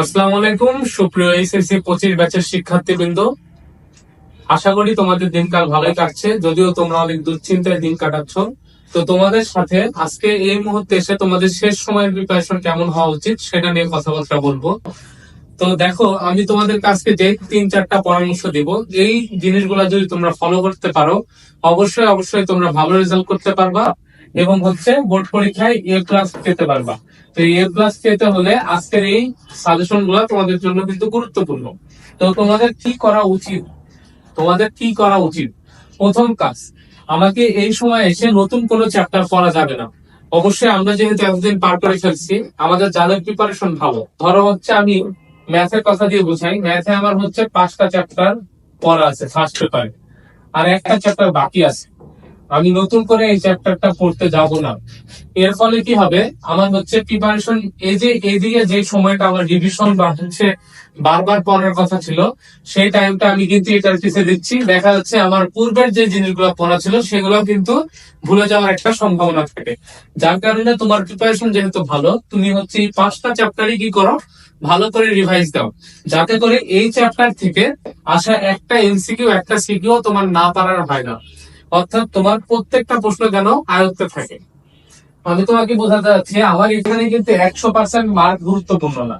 আসসালামু আলাইকুম, সুপ্রিয় এইচএসসি পঁচিশ ব্যাচের শিক্ষার্থীবৃন্দ। আশা করি তোমাদের দিনকাল ভালোই কাটছে। যদিও তোমরা অনেক দুশ্চিন্তায় দিন কাটাচ্ছ। তো তোমাদের সাথে আজকে এই মুহূর্তে এসে তোমাদের শেষ সময়ের প্রিপারেশন কেমন হওয়া উচিত সেটা নিয়ে কথাবার্তা বলব। তো দেখো, আমি তোমাদের কাছকে যে তিন চারটা পরামর্শ দিব। এই জিনিসগুলো যদি তোমরা ফলো করতে পারো, অবশ্যই অবশ্যই তোমরা ভালো রেজাল্ট করতে পারবা। এবং হচ্ছে বোর্ড পরীক্ষায় এ প্লাস পেতে পারবা। তো এ প্লাস পেতে হলে আজকের এই সাজেশনগুলো তোমাদের জন্য কিন্তু গুরুত্বপূর্ণ। তো তোমাদের কি করা উচিত? তোমাদের কি করা উচিত? প্রথম কাজ, আমাকে এই সময় এসে নতুন কোনো চ্যাপ্টার পড়া যাবে না। অবশ্যই আমরা যেহেতু এতদিন পার করে ফেলছি, আমাদের যাদের প্রিপারেশন ভালো। ধরো হচ্ছে আমি ম্যাথের কথা দিয়ে বুঝাই ম্যাথে আমার হচ্ছে পাঁচটা চ্যাপ্টার পড়া আছে ফার্স্ট পেপারে আর একটা চ্যাপ্টার বাকি আছে। আমি নতুন করে এই চ্যাপ্টারটা পড়তে যাব না। এর ফলে কি হবে? আমার হচ্ছে প্রিপারেশন এই যে এদিকে যে সময়টা আমার রিভিশন বা হচ্ছে বারবার পড়ার কথা ছিল, সেই টাইমটা আমি কিন্তু এটার পিছিয়ে দিচ্ছি। দেখা যাচ্ছে আমার পূর্বের যে জিনিসগুলো পড়া ছিল, সেগুলো কিন্তু ভুলে যাওয়ার একটা সম্ভাবনা থাকে। যার কারণে তোমার প্রিপারেশন যেহেতু ভালো, তুমি হচ্ছে এই পাঁচটা চ্যাপ্টারই কি করো? ভালো করে রিভাইজ দাও। যাতে করে এই চ্যাপ্টার থেকে আসা একটা এমসিকিউ একটা সিকিউ তোমার না পারার হয় না। অর্থাৎ তোমার প্রত্যেকটা প্রশ্ন যেন আয়ত্তে থাকে। আমি তোমাকে বোঝাতে যাচ্ছি, আমার এখানে কিন্তু একশো পার্সেন্ট মার্ক গুরুত্বপূর্ণ না।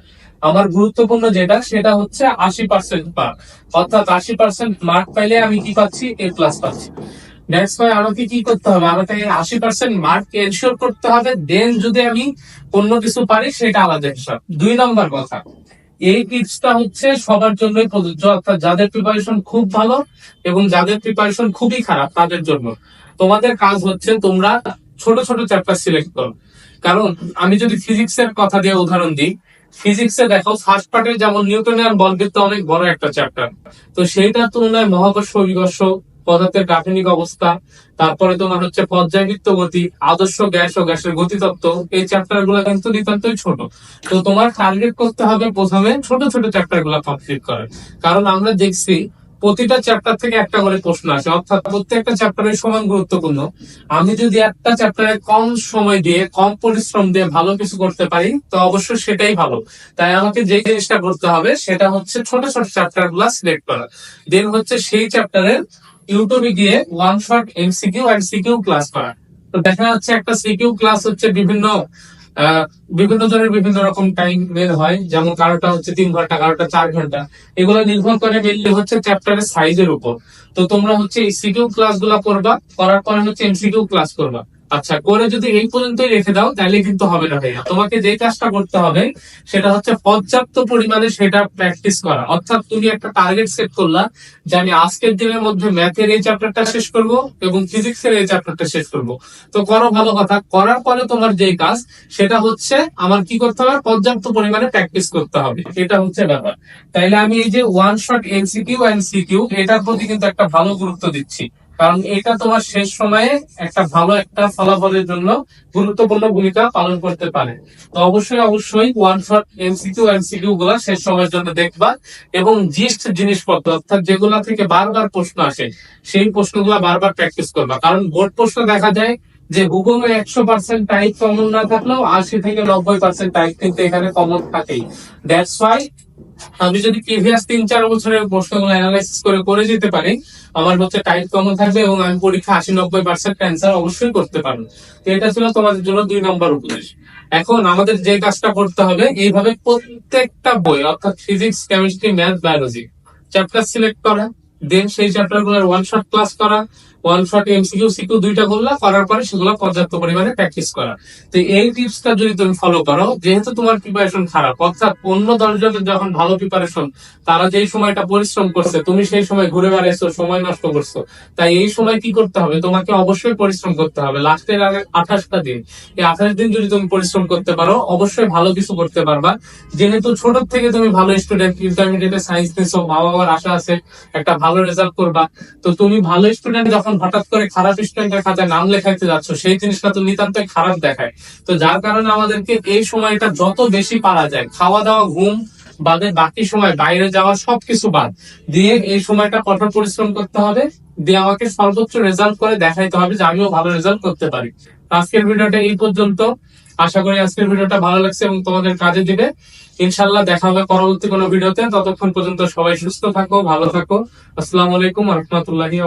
আমার গুরুত্বপূর্ণ যেটা, সেটা হচ্ছে আশি পার্সেন্ট মার্ক অর্থাৎ আশি পার্সেন্ট মার্ক পাইলে আমি কি পাচ্ছি? এ প্লাস পাচ্ছি। নেক্সট পয়েন্ট আমাকে কি করতে হবে? আমাকে আশি পার্সেন্ট মার্ক এনশিওর করতে হবে দেন যদি আমি অন্য কিছু পারি, সেটা আলাদা হিসাব। দুই নম্বর কথা এই টিপসটা হচ্ছে সবার জন্যই প্রযোজ্য। অর্থাৎ যাদের প্রিপারেশন খুব ভালো এবং যাদের প্রিপারেশন খুবই খারাপ, তাদের জন্য। তোমাদের কাজ হচ্ছে তোমরা ছোট ছোট চ্যাপ্টার সিলেক্ট করো। কারণ আমি যদি ফিজিক্স এর কথা দিয়ে উদাহরণ দিই ফিজিক্সে দেখো ফার্স্ট পার্টের যেমন নিউটনের বলবিদ্যা অনেক বড় একটা চ্যাপ্টার তো সেইটার তুলনায় মহাকর্ষ বিকর্ষ পদার্থের গাঠনিক অবস্থা, তারপরে তোমার হচ্ছে পর্যায়বৃত্ত গতি, আদর্শ গ্যাস ও গ্যাসের গতিতত্ত্ব, এই চ্যাপ্টারগুলো কিন্তু নিতান্তই ছোট। তো তোমার টার্গেট করতে হবে প্রথমে ছোট ছোট চ্যাপ্টারগুলো কমপ্লিট করার। কারণ আমরা দেখছি প্রতিটা চ্যাপ্টার থেকে একটা করে প্রশ্ন আসে, অর্থাৎ প্রত্যেকটা চ্যাপ্টারের সমান গুরুত্বপূর্ণ। আমি যদি একটা চ্যাপ্টারে কম সময় দিয়ে, কম পরিশ্রম দিয়ে ভালো কিছু করতে পারি, তো অবশ্যই সেটাই ভালো। তাই আমাকে যে জিনিসটা করতে হবে, সেটা হচ্ছে ছোট ছোট চ্যাপ্টারগুলা সিলেক্ট করা। দেন হচ্ছে সেই চ্যাপ্টারের ইউটিউবে গিয়ে one shot MCQ and CQ class করা। তো দেখা যাচ্ছে একটা সিকিউ ক্লাস হচ্ছে বিভিন্ন বিভিন্ন জনের বিভিন্ন রকম টাইম বের হয়। যেমন কারোটা হচ্ছে তিন ঘণ্টা, কারোটা চার ঘণ্টা। এগুলো নির্ভর করে মেনলি হচ্ছে চ্যাপ্টারের সাইজের উপর। তো তোমরা হচ্ছে এই সিকিউ ক্লাসগুলা করবা করার পরে হচ্ছে এমসিকিউ ক্লাস করবা। আচ্ছা করে যদি এই পর্যন্তই রেখে দাও, তাহলে কিন্তু হবে না ভাইয়া। তোমাকে যে কাজটা করতে হবে, সেটা হচ্ছে পর্যাপ্ত পরিমাণে সেটা প্র্যাকটিস করা। অর্থাৎ তুমি একটা টার্গেট সেট করলা যে আমি আজকের দিনের মধ্যে ম্যাথের এই চ্যাপ্টারটা শেষ করব এবং ফিজিক্সের এই চ্যাপ্টারটা শেষ করব। তো করো ভালো কথা। করার পরে তোমার যে কাজ, সেটা হচ্ছে আমার কি করতে হবে? পর্যাপ্ত পরিমাণে প্র্যাকটিস করতে হবে। এটা হচ্ছে ব্যাপার। তাইলে আমি এই যে one shot MCQ and CQ এটার প্রতি কিন্তু একটা ভালো গুরুত্ব দিচ্ছি। কারণ এটা তোমার শেষ সময়ে একটা ভালো একটা ফলাফলের জন্য গুরুত্বপূর্ণ ভূমিকা পালন করতে পারে। তো অবশ্যই অবশ্যই one shot MCQ and CQ গুলা শেষ সময়ের জন্য দেখবা এবং জিস্ট জিনিসপত্র, অর্থাৎ যেগুলা থেকে বারবার প্রশ্ন আসে, সেই প্রশ্নগুলা বারবার প্র্যাকটিস করবা। কারণ বোর্ড প্রশ্ন দেখা যায় যে গুগলে একশো পার্সেন্ট টাইপ কমন না থাকলেও আশি থেকে নব্বই পার্সেন্ট টাইপ কিন্তু এখানে কমন থাকেই। দ্যাটস ওয়াই আমি যদি প্রিভিয়াস তিন, চার বছরের প্রশ্নগুলো অ্যানালাইসিস করে করে যেতে পারি, আমার হচ্ছে টাইপ কমন থাকবে এবং আমি পরীক্ষা আশি নব্বই পার্সেন্ট অ্যান্সার অবশ্যই করতে পারব। তো এটা ছিল তোমাদের জন্য দুই নম্বর উপদেশ। এখন আমাদের যে কাজটা করতে হবে, এইভাবে প্রত্যেকটা বই, অর্থাৎ physics chemistry math biology chapter select করা দেন সেই চ্যাপ্টারগুলোর ওয়ান শট ক্লাস করা ওয়ান শট এমসিকিউ সিকিউ দুইটা করার পরে সেগুলো পর্যাপ্ত পরিমাণে প্র্যাকটিস করা। তো এই টিপসটা যদি তুমি ফলো করো, যেহেতু তোমার প্রিপারেশন খারাপ, অর্থাৎ অন্য দশজনের যখন ভালো প্রিপারেশন তারা যেই সময়টা পরিশ্রম করছে, তুমি সেই সময় ঘুরে বেড়াইছো, সময় নষ্ট করছ, তাই এই সময় কি করতে হবে? তোমাকে অবশ্যই পরিশ্রম করতে হবে। লাস্টের আগে আঠাশটা দিন। এই আঠাশ দিন যদি তুমি পরিশ্রম করতে পারো, অবশ্যই ভালো কিছু করতে পারবা। যেহেতু ছোট থেকে তুমি ভালো স্টুডেন্ট ইন্টারমিডিয়েটে সায়েন্স নিছো মা বাবার আশা আছে, একটা ভালো রেজাল্ট করবা। তো তুমি ভালো স্টুডেন্ট যখন হঠাৎ করে খারাপ স্টুডেন্টের খাতায় নাম লেখাইতে যাচ্ছ, সেই জিনিসটা তো নিতান্তই খারাপ দেখায়। তো যার কারণে আমাদেরকে এই সময়টা যত বেশি পারা যায়, খাওয়া দাওয়া, ঘুম, বাদে বাকি সময় বাইরে যাওয়া, সবকিছু বাদ দিয়ে এই সময়টা কঠোর পরিশ্রম করতে হবে, দিয়ে আমাকে সর্বোচ্চ রেজাল্ট করে দেখাইতে হবে যে আমিও ভালো রেজাল্ট করতে পারি। আজকের ভিডিওটা এই পর্যন্ত। আশা করি আজকের ভিডিওটা ভালো লাগছে এবং তোমাদের কাজে দিবে। ইনশাল্লাহ দেখা হবে পরবর্তী কোনো ভিডিওতে। ততক্ষণ পর্যন্ত সবাই সুস্থ থাকো, ভালো থাকো। আসসালামু আলাইকুম রহমতুল্লাহি